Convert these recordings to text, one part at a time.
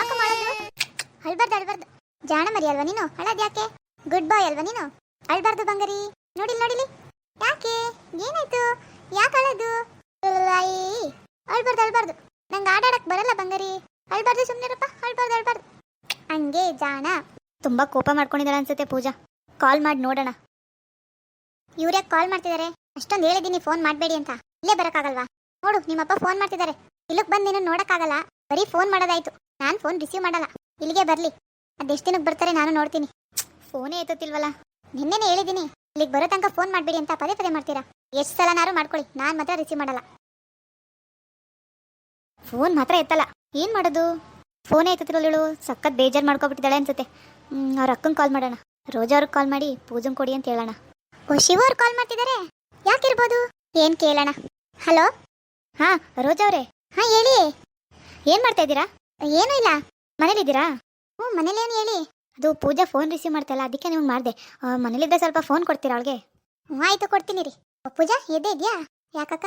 ಯಾಕೆ ಮಾಡೋದು? ಅಳ್ಬಾರ್ದು ಅಳ್ಬಾರ್ದು. ಜಾಣ ಮರಿ ಅಲ್ವಾ ನೀನು? ಅಳದ್ ಯಾಕೆ? ಗುಡ್ ಬಾಯ್ ಅಲ್ವಾ ನೀನು? ಅಳ್ಬಾರ್ದು ಬಂಗಾರಿ. ನೋಡಿಲ್, ನೋಡಿಲಿ? ಯಾಕೆ? ಏನಾಯ್ತು? ಯಾಕೆ ಅಳೋದು? ಅಳ್ಬಾರ್ದು ಅಳ್ಬಾರ್ದು. ನಂಗೆ ಆಡಾಡಕ್ ಬರಲ್ಲ ಬಂಗರಿ. ಅಳ್ಬಾರ್ದು ಸುಮ್ಮನಿರಪ್ಪ ಅಳ್ಬಾರ್ದು ಅಳ್ಬಾರ್ದು. ಹಂಗೆ ಜಾಣ. ತುಂಬಾ ಕೋಪ ಮಾಡ್ಕೊಂಡಿದ್ದಾಳೆ ಅನ್ಸುತ್ತೆ ಪೂಜಾ. ಕಾಲ್ ಮಾಡಿ, ನೋಡೋಣ. ಇವ್ರ್ಯಾಕೆ ಕಾಲ್ ಮಾಡ್ತಿದ್ದಾರೆ ಅಷ್ಟೊಂದು ಹೇಳಿದ್ದೀನಿ ಫೋನ್ ಮಾಡಬೇಡಿ ಅಂತ. ಇಲ್ಲೇ ಬರೋಕ್ಕಾಗಲ್ವಾ? ನೋಡು, ನಿಮ್ಮಪ್ಪ ಫೋನ್ ಮಾಡ್ತಿದ್ದಾರೆ ಇಲ್ಲಕ್ಕೆ ಬಂದು ನೀನು ನೋಡೋಕ್ಕಾಗಲ್ಲ. ಬರೀ ಫೋನ್ ಮಾಡೋದಾಯ್ತು. ನಾನು ಫೋನ್ ರಿಸೀವ್ ಮಾಡಲ್ಲ. ಇಲ್ಲಿಗೆ ಬರ್ಲಿ. ಅದೆಷ್ಟು ದಿನಕ್ಕೆ ಬರ್ತಾರೆ ನಾನು ನೋಡ್ತೀನಿ. ಫೋನೇ ಎತ್ತುತ್ತಿಲ್ವಲ್ಲ. ನಿನ್ನೆನೇ ಹೇಳಿದ್ದೀನಿ ಇಲ್ಲಿಗೆ ಬರೋ ತನಕ ಫೋನ್ ಮಾಡಬೇಡಿ ಅಂತ ಪದೇ ಪದೇ ಮಾಡ್ತೀರಾ? ಎಷ್ಟು ಸಲನಾರು ಮಾಡ್ಕೊಳ್ಳಿ, ನಾನು ಮಾತ್ರ ರಿಸೀವ್ ಮಾಡಲ್ಲ. ಫೋನ್ ಮಾತ್ರ ಎತ್ತಲ್ಲ. ಏನು ಮಾಡೋದು? ಫೋನೇ ಎತ್ತುತ್ತಿರೋಳು ಸಖತ್ ಬೇಜಾರು ಮಾಡ್ಕೊಬಿಟ್ಟಿದ್ದಾಳೆ ಅನ್ಸುತ್ತೆ. ಅವ್ರ ಅಕ್ಕಂಗೆ ಕಾಲ್ ಮಾಡೋಣ. ರೋಜಾ ಅವ್ರಿಗೆ ಕಾಲ್ ಮಾಡಿ ಪೂಜನ್ ಕೊಡಿ ಅಂತ ಹೇಳೋಣ. ಓ, ಶಿವ ಅವ್ರು ಕಾಲ್ ಮಾಡ್ತಿದ್ದಾರೆ ಯಾಕಿರ್ಬೋದು? ಏನು ಕೇಳೋಣ? ಹಲೋ? ಹಾ, ರೋಜಾ ಅವರೇ. ಹಾ, ಹೇಳಿ. ಏನು ಮಾಡ್ತಾ ಇದ್ದೀರಾ? ಏನೂ ಇಲ್ಲ. ಮನೇಲಿದ್ದೀರಾ ಹ್ಞೂ ಮನೇಲೇನು ಹೇಳಿ? ಅದು ಪೂಜಾ ಫೋನ್ ರಿಸೀವ್ ಮಾಡ್ತಾಯಿಲ್ಲ ಅದಕ್ಕೆ ನಿಮ್ಗೆ ಮಾಡಿದೆ. ಮನೇಲಿದ್ದರೆ ಸ್ವಲ್ಪ ಫೋನ್ ಕೊಡ್ತೀರಾ ಅವಳಿಗೆ? ಹ್ಞೂ, ಆಯಿತು, ಕೊಡ್ತೀನಿ ರೀ. ಪೂಜಾ, ಎದ್ದೆ ಇದೆಯಾ? ಯಾಕಕ್ಕ?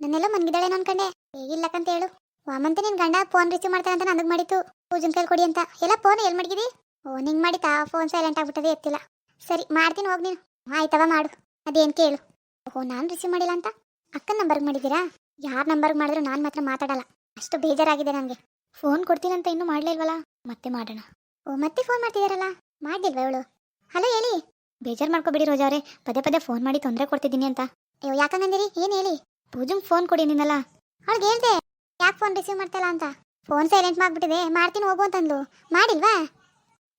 ನನ್ನೆಲ್ಲ ಮನ್ಗಿದ್ದಾಳೇನೋ ಅನ್ಕಂಡೆ. ಹೇಗಿಲ್ಲಕ್ಕಂತ ಹೇಳು. ವಾಮಂತ ನಿನ್ ಗಂಡ ಫೋನ್ ರಿಸೀವ್ ಮಾಡ್ತಾನೆ ಅಂತ ನನಗೆ ಮಾಡಿತ್ತು ಪೂಜನ್ ಕೈಲಿ ಕೊಡಿ ಅಂತ. ಎಲ್ಲ ಫೋನ್ ಎಲ್ಲಿ ಮಡಗಿದಿ? ಓ, ನಿಂಗೆ ಮಾಡಿತಾ ಫೋನ್ ಸೈಲೆಂಟ್ ಆಗ್ಬಿಟ್ಟದೆ, ಎತ್ತಿಲ್ಲ. ಸರಿ, ಮಾಡ್ತೀನಿ, ಹೋಗಿ ನೀನು. ಆಯ್ತವ ಮಾಡು. ಅದೇನು ಕೇಳು. ಓಹೋ, ನಾನು ರಿಸೀವ್ ಮಾಡಿಲ್ಲ ಅಂತ? ಅಕ್ಕನ ನಂಬರ್ಗೆ ಮಾಡಿದ್ದೀರಾ? ಯಾರ ನಂಬರ್ಗೆ ಮಾಡಿದ್ರು ನಾನು ಮಾತ್ರ ಮಾತಾಡಲ್ಲ. ಅಷ್ಟು ಬೇಜಾರಾಗಿದೆ ನನಗೆ ಫೋನ್ ಕೊಡ್ತೀನಂತ ಇನ್ನೂ ಮಾಡಲೇ ಇಲ್ವಲ್ಲ? ಮತ್ತೆ ಮಾಡೋಣ. ಓ, ಮತ್ತೆ ಫೋನ್ ಮಾಡ್ತಿದ್ದಾರಲ್ಲ ಮಾಡ್ಲಿಲ್ವಾ ಇವಳು? ಹಲೋ, ಹೇಳಿ. ಬೇಜಾರು ಮಾಡ್ಕೊಬಿಡಿ ರೋಜಾ ಅವರೇ. ಪದೇ ಪದೇ ಫೋನ್ ಮಾಡಿ ತೊಂದರೆ ಕೊಡ್ತಿದ್ದೀನಿ ಅಂತ. ಅಯ್ಯೋ ಯಾಕಂದಿರಿ ಏನು ಹೇಳಿ? ಪೂಜಂಗೆ ಫೋನ್ ಕೊಡಿ ನಿನ್ನಲ್ಲ. ಅವಳಿಗೆ ಹೇಳ್ದೆ. ಯಾಕೆ ಫೋನ್ ರಿಸೀವ್ ಮಾಡ್ತಾಯಿಲ್ಲ ಅಂತ? ಫೋನ್ ಸೈಲೆಂಟ್ ಮಾಡ್ಬಿಟ್ಟಿದೆ. ಮಾಡ್ತೀನಿ ಹೋಗು ಅಂತಂದ್ಲು. ಮಾಡಿಲ್ವಾ?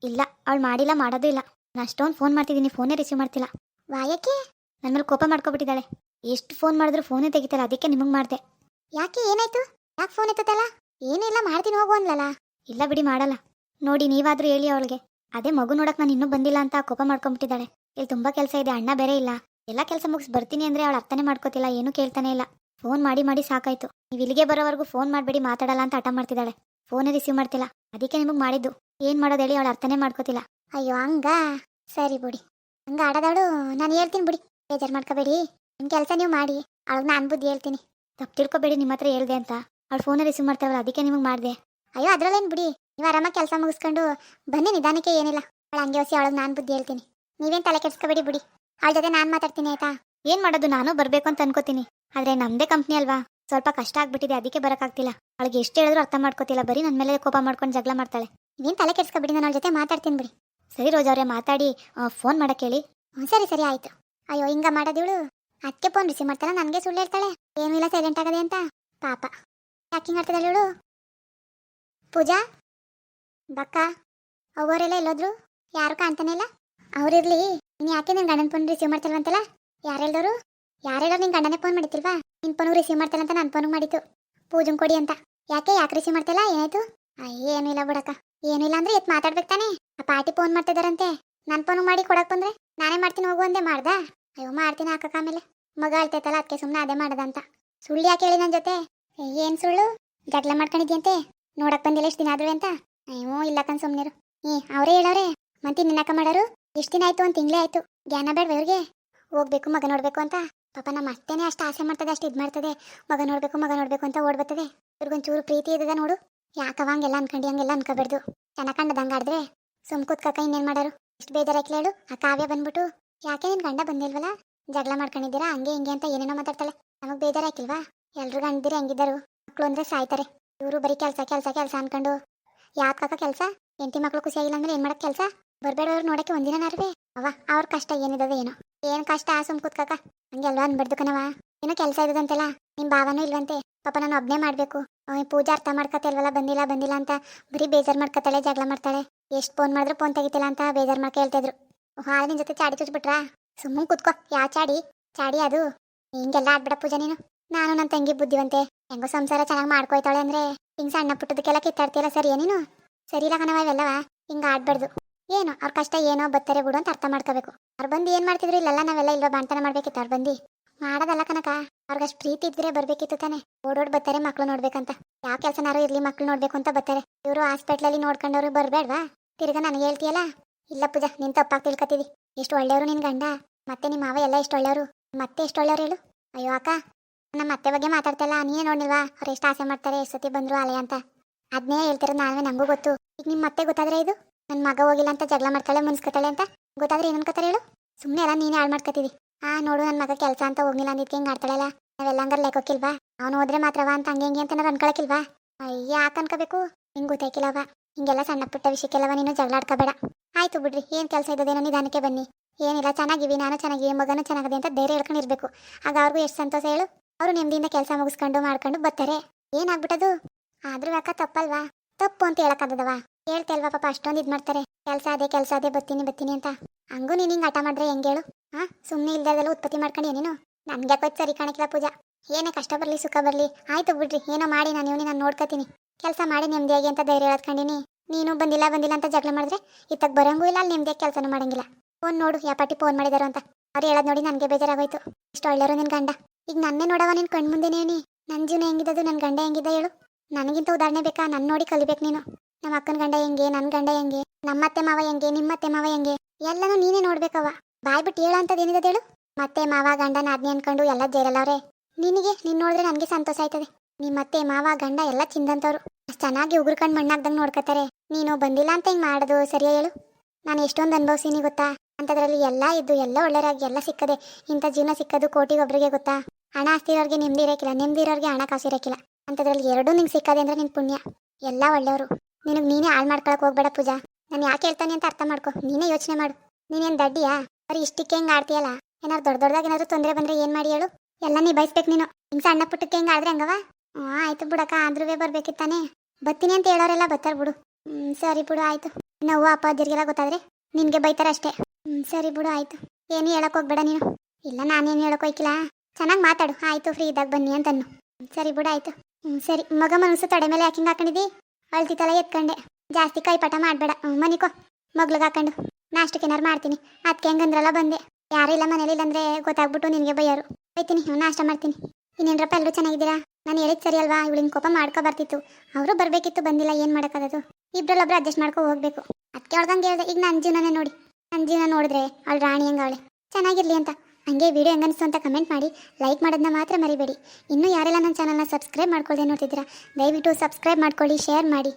ಇಲ್ಲ, ಅವಳು ಮಾಡಿಲ್ಲ, ಮಾಡೋದು ಇಲ್ಲ. ನಾನು ಅಷ್ಟೊಂದು ಫೋನ್ ಮಾಡ್ತಿದ್ದೀನಿ, ಫೋನೇ ರಿಸೀವ್ ಮಾಡ್ತಿಲ್ಲ. ವಾಯಕ್ಕೆ ನನ್ನ ಮೇಲೆ ಕೋಪ ಮಾಡ್ಕೊಬಿಟ್ಟಿದ್ದಾಳೆ. ಎಷ್ಟು ಫೋನ್ ಮಾಡಿದ್ರು ಫೋನೇ ತೆಗಿತಾರ ಅದಕ್ಕೆ ನಿಮಗೆ ಮಾಡಿದೆ. ಯಾಕೆ? ಏನಾಯ್ತು? ಯಾಕೆ ಫೋನ್ ಎತ್ತಲ್ಲ ಏನಿಲ್ಲ ಮಾಡ್ತೀನಿ ಹೋಗು ಅನ್ಲಲ್ಲ ಇಲ್ಲ ಬಿಡಿ ಮಾಡಲ್ಲ. ನೋಡಿ ನೀವಾದ್ರೂ ಹೇಳಿ ಅವಳಿಗೆ. ಅದೇ ಮಗು ನೋಡಕ್ ನಾನು ಇನ್ನೂ ಬಂದಿಲ್ಲ ಅಂತ ಕೋಪ ಮಾಡ್ಕೊಂಬಿಟ್ಟಿದ್ದಾಳೆ. ಇಲ್ಲಿ ತುಂಬಾ ಕೆಲಸ ಇದೆ, ಅಣ್ಣ ಬೇರೆ ಇಲ್ಲ. ಎಲ್ಲ ಕೆಲಸ ಮುಗಿಸ್ ಬರ್ತೀನಿ ಅಂದ್ರೆ ಅವಳು ಅರ್ಥನೇ ಮಾಡ್ಕೋತಿಲ್ಲ, ಏನೂ ಕೇಳ್ತಾನೆ ಇಲ್ಲ. ಫೋನ್ ಮಾಡಿ ಮಾಡಿ ಸಾಕಾಯ್ತು. ನೀವು ಇಲ್ಲಿಗೆ ಬರೋವರೆಗೂ ಫೋನ್ ಮಾಡಬೇಡಿ, ಮಾತಾಡಲ್ಲ ಅಂತ ಹಠ ಮಾಡ್ತಿದ್ದಾಳೆ. ಫೋನೇ ರಿಸೀವ್ ಮಾಡ್ತಿಲ್ಲ. ಅದಕ್ಕೆ ನಿಮಗೆ ಮಾಡಿದ್ದು. ಏನ್ ಮಾಡೋದು ಹೇಳಿ ಅವಳು ಅರ್ಥನೇ ಮಾಡ್ಕೋತಿಲ್ಲ. ಅಯ್ಯೋ, ಹಂಗ? ಸರಿ ಬಿಡಿ. ಹಂಗ ಆಡದಾಳು, ನಾನು ಹೇಳ್ತೀನಿ ಬಿಡಿ. ಬೇಜಾರು ಮಾಡ್ಕೋಬೇಡಿ. ನಿಮ್ಮ ಕೆಲಸ ನೀವು ಮಾಡಿ. ಅವಳಿಗೆ ನಾನು ಬುದ್ಧಿ ಹೇಳ್ತೀನಿ. ತಪ್ಪು ತಿಳ್ಕೊಬೇಡಿ ನಿಮ್ಮ ಹತ್ರ ಹೇಳ್ದೆ ಅಂತ. ಅವಳು ಫೋನ್ ರಿಸೀವ್ ಮಾಡ್ತಾವಲ್ಲ ಅದಕ್ಕೆ ನಿಮಗೆ ಮಾಡಿದೆ. ಅಯ್ಯೋ, ಅದರಲ್ಲೇನು ಬಿಡಿ. ನೀವು ಆರಾಮಾಗಿ ಕೆಲಸ ಮುಗಿಸ್ಕೊಂಡು ಬನ್ನಿ, ನಿಧಾನಕ್ಕೆ ಏನಿಲ್ಲ. ಅವಳು ಹಂಗೆ ಹೊಸಿ ಅವಳಿಗೆ ನಾನು ಬುದ್ಧಿ ಹೇಳ್ತೀನಿ. ನೀವೇನು ತಲೆ ಕೆಡ್ಸ್ಕೊಬೇಡಿ ಬಿಡಿ. ಅವಳ ಜೊತೆ ನಾನು ಮಾತಾಡ್ತೀನಿ, ಆಯ್ತಾ? ಏನು ಮಾಡೋದು, ನಾನು ಬರಬೇಕು ಅಂತ ಅನ್ಕೋತೀನಿ. ಆದರೆ ನಮ್ಮದೇ ಕಂಪ್ನಿ ಅಲ್ವಾ? ಸ್ವಲ್ಪ ಕಷ್ಟ ಆಗ್ಬಿಟ್ಟಿದೆ, ಅದಕ್ಕೆ ಬರೋಕ್ಕಾಗ್ತಿಲ್ಲ. ಅವಳಿಗೆ ಎಷ್ಟು ಹೇಳಿದ್ರು ಅರ್ಥ ಮಾಡ್ಕೋತಿಲ್ಲ. ಬರೀ ನನ್ನ ಮೇಲೆ ಕೋಪ ಮಾಡ್ಕೊಂಡು ಜಗಳ ಮಾಡ್ತಾಳೆ. ನೀವೇನು ತಲೆ ಕೆಡ್ಸ್ಕೊಬಿಡಿ, ನಾನು ಅವಳ ಜೊತೆ ಮಾತಾಡ್ತೀನಿ ಬಿಡಿ. ಸರಿ ರೋಜಾ ಅವರೇ, ಮಾತಾಡಿ ಫೋನ್ ಮಾಡಕ್ಕೆ ಹೇಳಿ. ಹ್ಞೂ ಸರಿ ಸರಿ, ಆಯಿತು. ಅಯ್ಯೋ, ಹಿಂಗೆ ಮಾಡೋದಿವಳು ಅದಕ್ಕೆ ಫೋನ್ ರಿಸೀವ್ ಮಾಡ್ತಾಳೆ, ನನಗೆ ಸುಳ್ಳು ಹೇಳ್ತಾಳೆ. ಏನೂ ಇಲ್ಲ ಸೈಲೆಂಟ್ ಆಗದೆ ಅಂತ. ಪಾಪ. ಯಾಕೆ ಆಡ್ತದಲ್ಲ ಇವಳು? ಪೂಜಾ? ಬಕ್ಕ? ಅವರೆಲ್ಲ ಎಲ್ಲೋದ್ರು? ಯಾರು ಕಾಣ್ತಾನೆ ಇಲ್ಲ? ಅವ್ರಿರ್ಲಿ ನೀನು ಯಾಕೆ ನಿನ್ನ ಗಂಡನ ಫೋನ್ ರಿಸೀವ್ ಮಾಡ್ತಾರಂತಲ್ಲ ಯಾರು ಹೇಳ್ದವರು ಯಾರು ಹೇಳೋರು ನಿನ್ನ ಗಂಡನೇ ಫೋನ್ ಮಾಡಿತಿಲ್ವಾ ನಿನ್ನ ಫೋನ್ ರಿಸೀವ್ ಮಾಡ್ತಾನೆ ಅಂತ ನನ್ನ ಫೋನ್ ಮಾಡಿತ್ತು ಪೂಜನ್ ಕೊಡಿ ಅಂತ. ಯಾಕೆ ಯಾಕೆ ರಿಸೀವ್ ಮಾಡ್ತಲ್ಲ? ಏನಾಯ್ತು? ಏನೂ ಇಲ್ಲ ಬಿಡಕ್ಕ. ಏನೂ ಇಲ್ಲ ಅಂದ್ರೆ ಎತ್ ಮಾತಾಡ್ಬೇಕು ತಾನೇ? ಆ ಪಾರ್ಟಿ ಫೋನ್ ಮಾಡ್ತಿದಾರಂತೆ. ನನ್ನ ಫೋನ್ ಮಾಡಿ ಕೊಡಕ್ ಬಂದ್ರೆ ನಾನೇ ಮಾಡ್ತೀನಿ ಹೋಗು ಅಂದೆ. ಮಾಡ್ದ? ಅಯ್ಯೋ, ಮಾಡ್ತೀನಿ ಹಾಕಕ್ಕ ಆಮೇಲೆ. ಮಗ ಅಳ್ತೈತಲ್ಲ ಅದಕ್ಕೆ ಸುಮ್ಮನೆ ಅದೇ ಮಾಡ್ದಂತ ಸುಳ್ಳು ಯಾಕೆ ಹೇಳಿ ನನ್ನ ಜೊತೆ? ಏನ್ ಸುಳ್ಳು? ಜಗಳ ಮಾಡ್ಕೊಂಡಿದ್ಯಂತೆ? ನೋಡಕ್ ಬಂದಿಲ್ಲ ಎಷ್ಟು ದಿನ ಆದ್ರೂ ಅಂತ? ಅಯ್ಯೋ, ಇಲ್ಲ ಕಣ್ ಸುಮ್ನಿರು. ಏ, ಅವರೇ ಹೇಳೋರೆ? ಮತ್ತೆ ನಿನ್ನಕ ಮಾಡೋರು? ಎಷ್ಟು ದಿನ ಆಯ್ತು ಒಂದು ತಿಂಗಳೇ ಆಯ್ತು. ಜ್ಞಾನ ಬೇಡ ಇವ್ರಿಗೆ? ಹೋಗ್ಬೇಕು, ಮಗ ನೋಡ್ಬೇಕು ಅಂತ? ಪಾಪ ನಮ್ಮ ಅತ್ತೆನೇ ಅಷ್ಟು ಆಸೆ ಮಾಡ್ತದೆ, ಅಷ್ಟು ಇದು ಮಾಡ್ತದೆ. ಮಗ ನೋಡ್ಬೇಕು ಮಗ ನೋಡ್ಬೇಕು ಅಂತ ಓಡ್ಬರ್ತದೆ ಇವ್ರಿಗೊಂಚೂರು ಪ್ರೀತಿ ಇದ್ದದ ನೋಡು. ಯಾಕವ ಹಂಗೆಲ್ಲ ಅನ್ಕೊಂಡು, ಹಂಗೆಲ್ಲ ಅನ್ಕೋಬೇಡ್ದು ಚೆನ್ನಾಗ್ ಕಂಡದಂಗ ಆಡಿದ್ರೆ? ಸುಮ್ ಕೂತ್ಕಕ್ಕ ಇನ್ನೇನ್ ಮಾಡೋರು? ಎಷ್ಟು ಬೇಜಾರಾಯ್ತು ಹೇಳು. ಆ ಕಾವ್ಯ ಬಂದ್ಬಿಟ್ಟು, ಯಾಕೆ ನಿನ್ ಗಂಡ ಬಂದಿಲ್ವಲ್ಲ ಜಗಳ ಮಾಡ್ಕೊಂಡಿದ್ದೀರಾ? ಹಂಗೆ ಹಿಂಗೆ ಅಂತ ಏನೇನೋ ಮಾತಾಡ್ತಾಳೆ. ನಮಗ್ ಬೇಜಾರಾಕಿಲ್ವಾ ಎಲ್ರು ಅಂದಿರಿ ಹೆಂಗಿದ್ದರು ಮಕ್ಳು ಅಂದ್ರೆ ಸಾಯ್ತಾರೆ. ಇವರು ಬರೀ ಕೆಲಸ ಕೆಲಸ ಕೆಲಸ ಅನ್ಕೊಂಡು. ಯಾಕಕ್ಕ ಕೆಲಸ? ಹೆಂಡತಿ ಮಕ್ಕಳು ಖುಷಿ ಆಗಿಲ್ಲ ಅಂದ್ರೆ ಏನ್ ಮಾಡಕ್ ಕೆಲಸ? ಬರ್ಬೇಡವ್ರು ನೋಡಕ್ಕೆ ಒಂದಿನ ನಾರ್ವೆ ಅವ ಅವ್ರ ಕಷ್ಟ ಏನಿದಾವೆ ಏನೋ. ಏನ್ ಕಷ್ಟ ಸುಮ್ ಕೂತ್ಕಕ್ಕ ಹಂಗೆಲ್ವಾ ಅನ್ಬಾರ್ದು ಕಣವ ಏನೋ ಕೆಲಸ ಇರೋದಂತೆಲ್ಲ ನಿಮ್ ಭಾವನೂ ಇಲ್ವಂತೆ. ಪಾಪ ನಾನು ಒಬ್ನೇ ಮಾಡಬೇಕು. ಅವ್ನ್ ಪೂಜಾ ಅರ್ಥ ಮಾಡ್ಕತ್ತಲ್ವಲ್ಲ? ಬಂದಿಲ್ಲ ಬಂದಿಲ್ಲ ಅಂತ ಬರೀ ಬೇಜಾರ್ ಮಾಡ್ಕತ್ತಾಳೆ, ಜಗಳ ಮಾಡ್ತಾಳೆ. ಎಷ್ಟು ಫೋನ್ ಮಾಡಿದ್ರು ಫೋನ್ ತೆಗಿತಿಲ್ಲ ಅಂತ ಬೇಜಾರ್ ಮಾಡ್ಕ ಹೇಳ್ತಿದ್ರು ಹಾಳು ನಿನ್ ಜೊತೆ ಚಾಡಿ ಚುಚ್ಬಿಟ್ರಾ ಸುಮ್ಮನೆ ಕುತ್ಕೋ. ಯಾ ಚಾಡಿ? ಚಾಡಿ ಅದು. ಹಿಂಗೆಲ್ಲ ಆಡ್ಬಿಡ ಪೂಜಾ ನೀನು. ನಾನು ನನ್ನ ತಂಗಿ ಬುದ್ಧಿವಂತೆ. ಹೆಂಗೋ ಸಂಸಾರ ಚೆನ್ನಾಗಿ ಮಾಡ್ಕೊಯ್ತಾಳೆ ಅಂದ್ರೆ ಹಿಂಗ್ ಸಣ್ಣ ಪುಟ್ಟದಕ್ಕೆಲ್ಲ ಕಿತ್ತಾಡ್ತಿಲ್ಲ ಸರಿಯಾ ನೀನು ಸರಿ ಇಲ್ಲ ಕಣವ ಇವೆಲ್ಲವ? ಹಿಂಗ ಆಡ್ಬಾರ್ದು. ಏನು, ಅವ್ರ ಕಷ್ಟ ಏನೋ ಬತ್ತಾರೆ ಬಿಡು ಅಂತ ಅರ್ಥ ಮಾಡ್ಕೋಬೇಕು. ಅವ್ರು ಬಂದು ಏನ್ ಮಾಡ್ತಿದ್ರು ಇಲ್ಲೆಲ್ಲ, ನಾವೆಲ್ಲ ಇಲ್ವಾ ಬಾಣ್ತನ ಮಾಡ್ಬೇಕಿತ್ತು ಅವ್ರು ಬಂದು. ಮಾಡೋದಲ್ಲ ಕನಕ ಅವ್ರಿಗಷ್ಟು ಪ್ರೀತಿ ಇದ್ರೆ ಬರ್ಬೇಕಿತ್ತು ತಾನೆ. ಓಡೋಡ್ ಬರ್ತಾರೆ ಮಕ್ಳು ನೋಡ್ಬೇಕಂತ. ಯಾವ ಕೆಲಸನಾರು ಇರ್ಲಿ ಮಕ್ಳು ನೋಡ್ಬೇಕು ಅಂತ ಬರ್ತಾರೆ ಇವರು ಹಾಸ್ಪಿಟ್ಲಲ್ಲಿ ನೋಡ್ಕೊಂಡವ್ರು ಬರ್ಬೇಡ್ವಾ ತಿರ್ಗಾ ನನಗೆ ಹೇಳ್ತೀಯಲ್ಲ? ಇಲ್ಲ ಪೂಜಾ, ನಿನ್ ತಪ್ಪಾಗಿ ತಿಳ್ಕೊತೀವಿ ಎಷ್ಟು ಒಳ್ಳೆಯವರು ನಿನ್ ಗಂಡ. ಮತ್ತೆ ನಿಮ್ಮ ಮಾವ ಎಲ್ಲ ಎಷ್ಟು ಒಳ್ಳೆಯವರು? ಮತ್ತೆ ಎಷ್ಟು ಒಳ್ಳೆಯವ್ರು ಹೇಳು? ಅಯ್ಯೋ ಅಕ್ಕ ನಮ್ಮ ಅತ್ತೆ ಬಗ್ಗೆ ಮಾತಾಡ್ತಲ್ಲ, ನೀನೇ ನೋಡಿಲ್ವಾ ಅವ್ರು ಎಷ್ಟು ಆಸೆ ಮಾಡ್ತಾರೆ, ಎಷ್ಟು ಸತಿ ಬಂದ್ರು ಅಲೆ ಅಂತ. ಅದನ್ನೇ ಹೇಳ್ತಾರೆ ನಾವೇ ನಂಗೂ ಗೊತ್ತು. ಈಗ ನಿಮ್ಮ ಮತ್ತೆ ಗೊತ್ತಾದ್ರೆ ಇದು? ನನ್ನ ಮಗ ಹೋಗಿಲ್ಲ ಅಂತ ಜಗಳ ಮಾಡ್ತಾಳೆ, ಮುನ್ಸ್ಕೊತಾಳೆ ಅಂತ? ಗೊತ್ತಾದ್ರೆ ಏನು ಅನ್ಕೋತಾರೆ ಹೇಳು? ಸುಮ್ಮನೆ ಎಲ್ಲ ನೀನೇ ಹಾಳು ಮಾಡ್ಕೊತೀವಿ. ಆ, ನೋಡು ನನ್ನ ಮಗ ಕೆಲಸ ಅಂತ ಹೋಗಿಲ್ಲ ಅಂದಿದ್ಕೆ ಹಿಂಗೆ ಆಡ್ತಾಳಲ್ಲ. ನಾವೆಲ್ಲ ಹಂಗಾರೆ ಲೆಕ್ಕೋಕಿಲ್ವಾ ಅವ್ನು ಹೋದ್ರೆ ಮಾತ್ರವಾ ಅಂತ ಹಂಗೆ ಹಿಂಗೆ ಅಂತ ನಾವು ಅನ್ಕೊಳಕಿಲ್ವಾ? ಅಯ್ಯ, ಯಾಕೆ ಅನ್ಕೋಬೇಕು? ಹಿಂಗೆ ಗೊತ್ತಾಯ್ಕಿಲ್ಲವ ಹಿಂಗೆಲ್ಲ ಸಣ್ಣ ಪುಟ್ಟ ವಿಷಯಕ್ಕೆಲ್ಲವ ನೀನು ಜಗಳ ಆಡ್ಕೋಬೇಡ. ಆಯ್ತು ಬಿಡ್ರಿ, ಏನು ಕೆಲಸ ಇದ್ದದೇನೋ ನಿಧಾನಕ್ಕೆ ಬನ್ನಿ. ಏನಿಲ್ಲ, ಚೆನ್ನಾಗಿವಿ, ನಾನು ಚೆನ್ನಾಗಿ ಮಗನೂ ಚೆನ್ನಾಗಿದೆ ಅಂತ ಧೈರ್ಯ ಹೇಳ್ಕೊಂಡಿರ್ಬೇಕು. ಆಗ ಅವ್ರಿಗೂ ಎಷ್ಟು ಸಂತೋಷ ಹೇಳು? ಅವರು ನೆಮ್ಮದಿಯಿಂದ ಕೆಲಸ ಮುಗಿಸ್ಕೊಂಡು ಮಾಡ್ಕೊಂಡು ಬರ್ತಾರೆ. ಏನಾಗ್ಬಿಟ್ಟದು? ಆದ್ರೂ ಯಾಕ ತಪ್ಪಲ್ವಾ? ತಪ್ಪು ಅಂತ ಹೇಳಕ್ಕಾಗದವ? ಹೇಳ್ತೇಲ್ವಾ ಪಾಪ ಅಷ್ಟೊಂದು ಇದು ಮಾಡ್ತಾರೆ. ಕೆಲಸ ಅದೇ ಕೆಲಸ ಅದೇ, ಬರ್ತೀನಿ ಬರ್ತೀನಿ ಅಂತ. ಹಂಗೂ ನೀನು ಹಿಂಗೆ ಆಟ ಮಾಡಿದ್ರೆ ಹೆಂಗೆ ಹೇಳು? ಹಾ ಸುಮ್ಮನೆ ಇಲ್ದಲ್ಲ ಉತ್ಪತ್ತಿ ಮಾಡ್ಕೊಂಡು ಏನೇನು ನನ್ಗೆ ಯಾಕೋ ಸರಿ ಕಾಣಕ್ಕಿಲ್ಲ ಪೂಜಾ. ಏನೇ ಕಷ್ಟ ಬರಲಿ, ಸುಖ ಬರಲಿ. ಆಯ್ತು ಬಿಡ್ರಿ, ಏನೋ ಮಾಡಿ ನಾನು ಇವನಿ ನಾನು ನೋಡ್ಕೋತೀನಿ. ಕೆಲಸ ಮಾಡಿ ನೆಮ್ಮದಿಯಾಗಿ ಅಂತ ಧೈರ್ಯ ಹೇಳ್ಕೊಂಡಿನಿ ನೀನು ಬಂದಿಲ್ಲ ಬಂದಿಲ್ಲ ಅಂತ ಜಗಳ ಮಾಡಿದ್ರೆ ಇತ್ತಾಗ ಬರಂಗೂ ಇಲ್ಲ, ಅಲ್ಲಿ ನೆಮ್ಮದಿಯಾಗಿ ಕೆಲಸನೂ ಮಾಡಂಗಿಲ್ಲ. ಫೋನ್ ನೋಡು ಯಾಪಾಟಿ ಫೋನ್ ಮಾಡಿದಾರೋ ಅಂತ. ಅವ್ರು ಹೇಳೋದು ನೋಡಿ ನನಗೆ ಬೇಜಾರಾಗೋಯ್ತು. ಇಷ್ಟು ಒಳ್ಳೆಯರು ನಿನ್ನ ಗಂಡ. ಈಗ ನನ್ನೇ ನೋಡವ ನಿನ್ನ ಕಣ್ಮುಂದೆನೇ ನೀ. ನನ್ನ ಜೀವನ ಹೆಂಗಿದ್ದದು ನನ್ನ ಗಂಡ ಹೆಂಗಿದ್ದ ಹೇಳು. ನನಗಿಂತ ಉದಾಹರಣೆ ಬೇಕಾ? ನನ್ನ ನೋಡಿ ಕಲಿಬೇಕು ನೀನು. ನಮ್ಮ ಅಕ್ಕನ ಗಂಡ ಹೆಂಗೆ ನನ್ನ ಗಂಡ ಹೆಂಗೆ ನಮ್ಮತ್ತೆ ಮಾವ ಹೆಂಗೆ ನಿಮ್ಮತ್ತೆ ಮಾವ ಹೆಂಗೆ, ಎಲ್ಲನೂ ನೀನೇ ನೋಡ್ಬೇಕವ ಬಾಯ್ ಬಿಟ್ಟು ಹೇಳ ಏನಿದೆ ಹೇಳು. ಮತ್ತೆ ಮಾವ, ಗಂಡ, ನಾದ್ನಿ ಅನ್ಕೊಂಡು ಎಲ್ಲ ಜೇರಲ್ಲವ್ರೆ ನಿನಗೆ, ನೀನ್ ನೋಡಿದ್ರೆ ನನಗೆ ಸಂತೋಷ ಆಯ್ತದೆ. ನಿಮ್ಮತ್ತೆ ಮಾವ, ಗಂಡ ಎಲ್ಲ ಚಿಂದಂತವ್ರು. ಅಷ್ಟು ಚೆನ್ನಾಗಿ ಉಗುರ್ಕೊಂಡು ಮಣ್ಣಾಗ್ದಂಗೆ ನೋಡ್ಕೋತಾರೆ ನೀನು ಬಂದಿಲ್ಲ ಅಂತ ಹಿಂಗ್ ಮಾಡೋದು? ಸರಿಯಾ ಹೇಳು. ನಾನು ಎಷ್ಟೊಂದು ಅನುಭವಿಸೀನಿ ಗೊತ್ತಾ? ಅಂಥದ್ರಲ್ಲಿ ಎಲ್ಲ ಇದ್ದು, ಎಲ್ಲ ಒಳ್ಳೆಯರಾಗಿ ಎಲ್ಲ ಸಿಕ್ಕದೆ. ಇಂಥ ಜೀವನ ಸಿಕ್ಕದು ಕೋಟಿಗೊಬ್ಬರಿಗೆ ಗೊತ್ತಾ? ಹಣ ಆಸ್ತಿ ಇರೋರಿಗೆ ನೆಮ್ಮದಿ ಇರೋಕ್ಕಿಲ್ಲ ನೆಮ್ಮದಿ ಇರೋರಿಗೆ ಹಣ ಇರೋಕ್ಕಿಲ್ಲ ಅಂಥದ್ರಲ್ಲಿ ಎರಡೂ ನಿಂಗೆ ಸಿಕ್ಕದೆ ಅಂದರೆ ನಿನ್ ಪುಣ್ಯ. ಎಲ್ಲ ಒಳ್ಳೆಯವರು. ನಿನಗೆ ನೀನೇ ಹಾಳು ಮಾಡ್ಕೊಳಕ್ಕೆ ಹೋಗ್ಬೇಡ ಪೂಜಾ. ನಾನು ಯಾಕೆ ಹೇಳ್ತಾನೆ ಅಂತ ಅರ್ಥ ಮಾಡ್ಕೊ. ನೀನೇ ಯೋಚನೆ ಮಾಡು. ನೀನೇನು ದಡ್ಡಿಯಾ? ಬರೀ ಇಷ್ಟಕ್ಕೆ ಹೆಂಗೆ ಆಡ್ತೀಯಲ್ಲ? ಏನಾದ್ರು ದೊಡ್ಡ ದೊಡ್ಡದಾಗ ಏನಾದ್ರು ತೊಂದರೆ ಬಂದರೆ ಏನು ಮಾಡಿ ಹೇಳು? ಎಲ್ಲ ನೀ ಬಯಸ್ಬೇಕು ನೀನು. ಹಿಂಗೆ ಸಣ್ಣ ಪುಟ್ಟಕ್ಕೆ ಹೆಂಗೆ ಆದ್ರೆ ಹಂಗವ ಹ್ಞೂ ಆಯ್ತು ಬಿಡಕ್ಕ ಆದ್ರೂ ಬರ್ಬೇಕಿತ್ತಾನೆ. ಬತ್ತೀನಿ ಅಂತ ಹೇಳೋರೆಲ್ಲ ಬತ್ತಾರೆ ಬಿಡು. ಹ್ಞೂ ಸರಿ ಬಿಡು, ಆಯಿತು. ನಾವು ಅಪ್ಪ, ಅಜ್ಜರಿಗೆಲ್ಲ ಗೊತ್ತಾದ್ರೆ ನಿನಗೆ ಬೈತಾರೆ ಅಷ್ಟೇ ಹ್ಞೂ ಸರಿ ಬಿಡು, ಆಯಿತು. ಏನು ಹೇಳೋಕೆ ಹೋಗ್ಬೇಡ ನೀನು. ಇಲ್ಲ, ನಾನೇನು ಹೇಳೋಕೆ ಹೋಯ್ಕಿಲ್ಲ. ಚೆನ್ನಾಗಿ ಮಾತಾಡು. ಆಯ್ತು ಫ್ರೀ ಇದ್ದಾಗ ಬನ್ನಿ ಅಂತನ್ನು. ಸರಿ, ಬಿಡ, ಆಯ್ತು. ಹ್ಞೂ ಸರಿ. ಮಗ ಮನಸ್ಸು ತಡೆ ಮೇಲೆ ಯಾಕಿಂಗ್ ಹಾಕೊಂಡಿದ್ದಿ ಅಳ್ತಿತ್ತಲ್ಲ, ಎತ್ಕೊಂಡೆ. ಜಾಸ್ತಿ ಕೈಪಾಠ ಮಾಡಬೇಡ. ಮನಿಕೋ ಮಗ್ಳಿಗೆ ಹಾಕೊಂಡು. ನಾಷ್ಟಕ್ಕೆ ಏನಾರು ಮಾಡ್ತೀನಿ. ಅದಕ್ಕೆ ಹೆಂಗಂದ್ರಲ್ಲ ಬಂದೆ. ಯಾರೂ ಇಲ್ಲ, ಮನೇಲಿ ಇಲ್ಲಂದ್ರೆ ಗೊತ್ತಾಗ್ಬಿಟ್ಟು ನಿನಗೆ ಬೈಯೋರು. ಹೋಯ್ತೀನಿ ಹ್ಞೂ ನಾಷ್ಟ ಮಾಡ್ತೀನಿ. ಇನ್ನೇನ್ರಪ್ಪ ಎಲ್ಲರೂ ಚೆನ್ನಾಗಿದ್ದೀರಾ? ನಾನು ಹೇಳಿದ್ ಸರಿ ಅಲ್ವಾ? ಇವಳಿನ ಕೋಪ ಮಾಡ್ಕೊ ಬರ್ತಿತ್ತು. ಅವರು ಬರಬೇಕಿತ್ತು, ಬಂದಿಲ್ಲ, ಏನು ಮಾಡೋಕ್ಕಾಗದು? ಇಬ್ಬರಲ್ಲೊಬ್ರು ಅಡ್ಜಸ್ಟ್ ಮಾಡ್ಕೊ ಹೋಗ್ಬೇಕು. ಅದಕ್ಕೆ ಒಳಗಂಗೆ ಹೇಳ್ದೆ, ಈಗ ನನ್ನ ಜೀವನನೇ ನೋಡಿ. ನನ್ನ ಜೀವನ ನೋಡಿದ್ರೆ ಅವಳು ರಾಣಿ ಹೆಂಗವಳೆ ಚೆನ್ನಾಗಿರ್ಲಿ ಅಂತ. ಹಂಗೆ ವಿಡಿಯೋ ಹೆಂಗನಿಸ್ತು ಅಂತ ಕಮೆಂಟ್ ಮಾಡಿ ಲೈಕ್ ಮಾಡೋದನ್ನ ಮಾತ್ರ ಮರಿಬೇಡಿ. ಇನ್ನೂ ಯಾರೆಲ್ಲ ನನ್ನ ಚಾನಲ್ನ ಸಬ್ಸ್ಕ್ರೈಬ್ ಮಾಡ್ಕೊಳ್ಳದೆ ನೋಡ್ತಿದ್ದೀರಾ, ದಯವಿಟ್ಟು ಸಬ್ಸ್ಕ್ರೈಬ್ ಮಾಡ್ಕೊಳ್ಳಿ ಶೇರ್ ಮಾಡಿ.